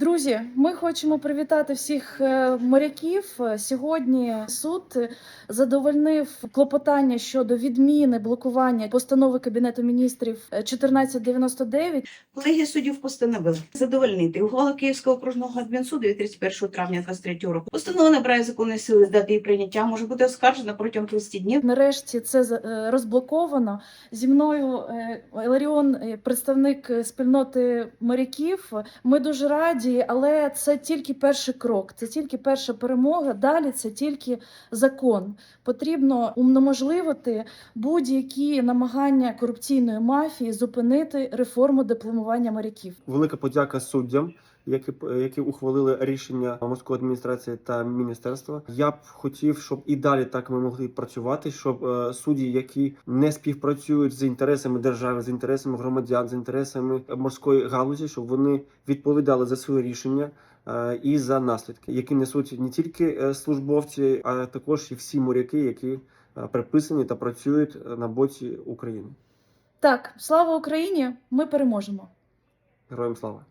Друзі, ми хочемо привітати всіх е, моряків. Е, Сьогодні суд е, задовольнив клопотання щодо відміни блокування постанови Кабінету міністрів е, 1499 Колегія суддів постановила задовольнити ухвалу Київського окружного адмінсуду від 31 травня 23 року. Постанова набирає законної сили з дати її прийняття, може бути оскаржена протягом 30 днів. Нарешті це розблоковано. Зі мною Ларіон, представник спільноти моряків. Ми дуже раді, але це тільки перший крок, це тільки перша перемога. Далі це тільки закон. Потрібно унеможливити будь-які намагання корупційної мафії зупинити реформу дипломування моряків. Велика подяка суддям, які які ухвалили рішення морської адміністрації та міністерства. Я б хотів, щоб і далі так ми могли працювати, щоб е, судді, які не співпрацюють з інтересами держави, з інтересами громадян, з інтересами морської галузі, щоб вони відповідали за свої рішення. е, І за наслідки, які несуть не тільки е, службовці, а також і всі моряки, які приписані та працюють на боці України. Так, слава Україні! Ми переможемо. Героям слава!